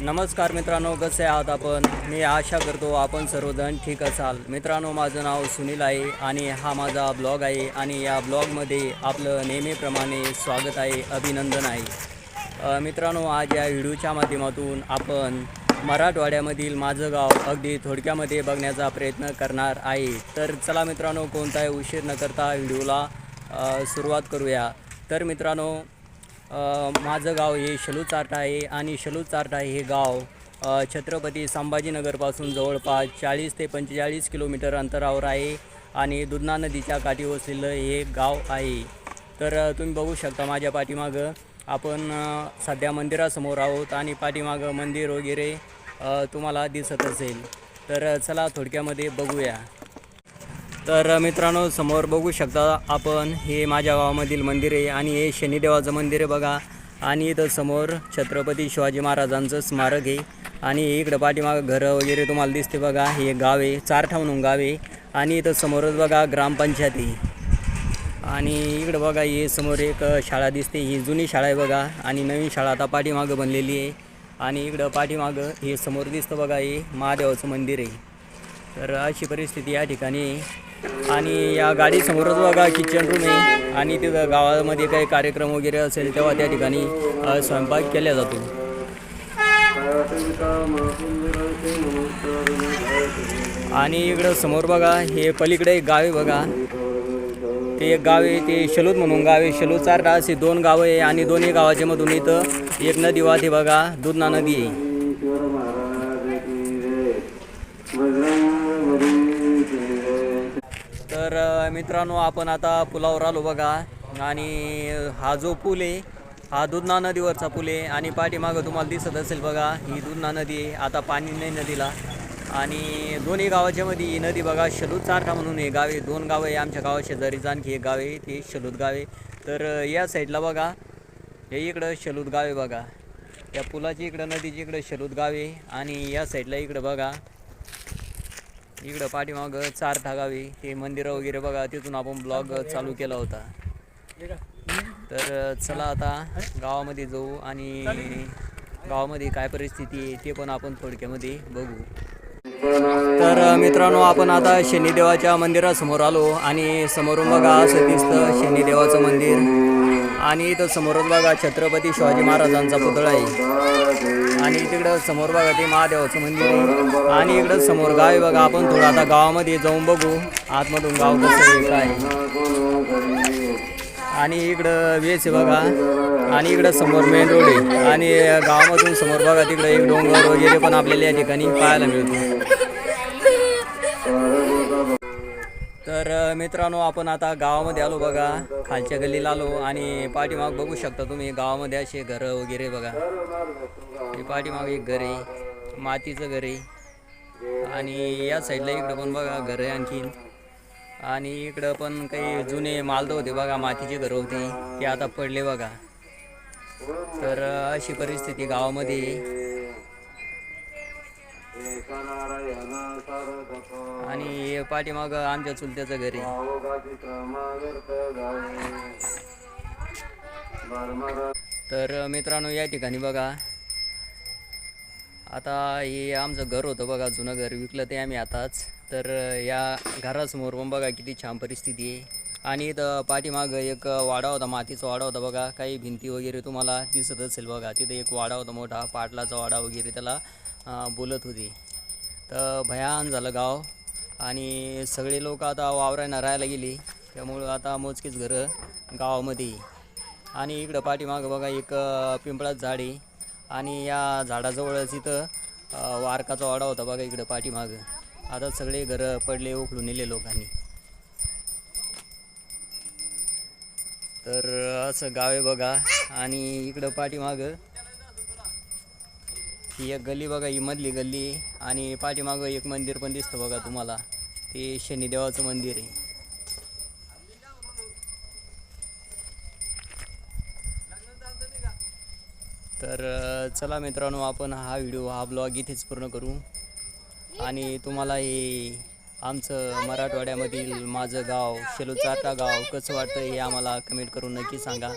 नमस्कार मित्रांनो कसे आहात आपण? मी आशा करतो आपण सर्वजण ठीक असाल. मित्रांनो माझं नाव सुनील आहे आणि हा माझा ब्लॉग आहे आणि या ब्लॉगमध्ये आपलं नेहमीप्रमाणे स्वागत आहे अभिनंदन आहे. मित्रांनो आज या व्हिडिओच्या माध्यमातून आपण मराठवाड्यामधील माझं गाव अगदी थोडक्यामध्ये बघण्याचा प्रयत्न करणार आहे. तर चला मित्रांनो कोणताही उशीर न करता व्हिडिओला सुरुवात करूया. तर मित्रांनो माझं गाव हे शलू चारटा आहे आणि शलू चारटा हे गाव छत्रपती संभाजीनगरपासून जवळपास चाळीस ते पंचेचाळीस किलोमीटर अंतरावर आहे आणि दुधना नदीच्या काठी वसलेलं हे गाव आहे. तर तुम्ही बघू शकता माझ्या पाठीमागं आपण सध्या मंदिरासमोर आहोत आणि पाठीमागं मंदिर वगैरे तुम्हाला दिसत असेल. तर चला थोडक्यामध्ये बघूया. तर मित्रांनो समोर बघू शकता आपण हे माझ्या गावामधील मंदिर आहे आणि हे शनिदेवाचं मंदिर आहे बघा. आणि इथं समोर छत्रपती शिवाजी महाराजांचं स्मारक आहे. आणि इकडं पाठीमागं घरं वगैरे तुम्हाला दिसते बघा हे गाव आहे चारठा म्हणून गाव आहे. आणि इथं समोरच बघा ग्रामपंचायत आहे. आणि इकडं बघा हे समोर एक शाळा दिसते ही जुनी शाळा आहे बघा. आणि नवीन शाळा आता पाठीमागं बनलेली आहे. आणि इकडं पाठीमागं हे समोर दिसतं बघा हे महादेवाचं मंदिर आहे. तर अशी परिस्थिती या ठिकाणी आहे. आणि या गाडीसमोरच बघा किचन रूम आहे. आणि तिथं गावामध्ये काही कार्यक्रम वगैरे असेल तेव्हा त्या ठिकाणी स्वयंपाक केला जातो. आणि इकडं समोर बघा हे पलीकडे एक गाव आहे बघा. ते एक गाव आहे ते शलूत म्हणून गाव आहे. शलूत चारटा असे दोन गावं आहे आणि दोन्ही गावाच्या मधून इथं एक नदी वाहते बघा दुधना नदी आहे. तर मित्रांनो आपण आता पुलावर आलो बघा. आणि हा जो पूल आहे हा दुधना नदीवरचा पूल आहे. आणि पाठीमागं तुम्हाला दिसत असेल बघा ही दुधना नदी आहे. आता पाणी नाही नदीला. आणि दोन्ही गावाच्या मध्ये ही नदी बघा शलूत चारठा म्हणून हे गाव आहे. दोन गावं आहे आमच्या गावा शेजारीच आणखी एक गाव आहे ते शलूत गाव आहे. तर या साईडला बघा हे इकडं शलूत गाव आहे बघा. या पुलाची इकडं नदीची इकडं शलूत गाव आहे. आणि या साईडला इकडं बघा इकडं पाठीमागं चार ठागावी ते मंदिरं वगैरे बघा तिथून आपण ब्लॉग चालू केला होता. तर चला आता गावामध्ये जाऊ आणि गावामध्ये काय परिस्थिती आहे ते पण आपण थोडक्यामध्ये बघू. तर मित्रांनो आपण आता शनिदेवाच्या मंदिरासमोर आलो आणि समोरून बघा असं दिसतं शनिदेवाचं मंदिर. आणि इथं समोरच बघा छत्रपती शिवाजी महाराजांचा पुतळा आहे. आणि तिकडं समोर बघा ते महादेवाचं मंदिर आहे. आणि इकडं समोर गाव आहे बघा आपण थोडं आता गावामध्ये जाऊन बघू. आतमधून गाव कसं आहे काय आहे. आणि इकडं वेस आहे बघा. आणि इकडं समोर मेन रोड आहे. आणि गावामधून समोर बघा तिकडं एक डोंगर वगैरे पण आपल्याला या ठिकाणी पाहायला मिळतो. तर मित्रांनो आपण आता गावामध्ये आलो बघा. खालच्या गल्लीला आलो आणि पाठीमाग बघू शकता तुम्ही गावामध्ये असे घरं वगैरे बघा. हे पाठीमाग एक घर आहे मातीचं घर आहे. आणि या साईडला इकडं पण बघा घर आहे आणखीन. आणि इकडं पण काही जुने मालद होते बघा मातीचे घरं होती ते आता पडले बघा. तर अशी परिस्थिती गावामध्ये आणि हे पाठीमाग आमच्या चुलत्याचं घर आहे. तर मित्रांनो या ठिकाणी बघा. आता हे आमचं घर होतं बघा जुनं घर. विकलं ते आम्ही आताच. तर या घरासमोर पण बघा किती छान परिस्थिती आहे. आणि इथं पाठीमागं एक वाडा होता मातीचा वाडा होता बघा. काही भिंती वगैरे तुम्हाला दिसत असेल बघा. तिथे एक वाडा होता मोठा पाटलाचा वाडा वगैरे त्याला बोलत होती. भयान झालं गाव. आणि सगळे लोक आता वावरायला राहायला गेली. त्यामुळं आता मोजकीच घरं गावामध्ये. आणि इकडं पाठीमागं बघा एक पिंपळाच पिंपळाचं झाड आहे. आणि या झाडाजवळच इथं वारकाचा वाडा होता बघा इकडं पाठीमागं. आता सगळे घरं पडले उकळून नेले लोकांनी. तर असं गाव आहे बघा. आणि इकडं पाठीमागं ही एक गल्ली बघा ही मधली गल्ली. आहे आणि पाठीमागं एक मंदिर पण दिसतं बघा तुम्हाला. ते शनिदेवाचं मंदिर आहे. तर चला मित्रांनो आपण हा व्हिडिओ हा ब्लॉग इथेच पूर्ण करू. आणि तुम्हाला हे आमचं मराठवाड्यामधील माझं गाव शेलूचाटा गाव कसं वाटतं हे आम्हाला कमेंट करून नक्की सांगा.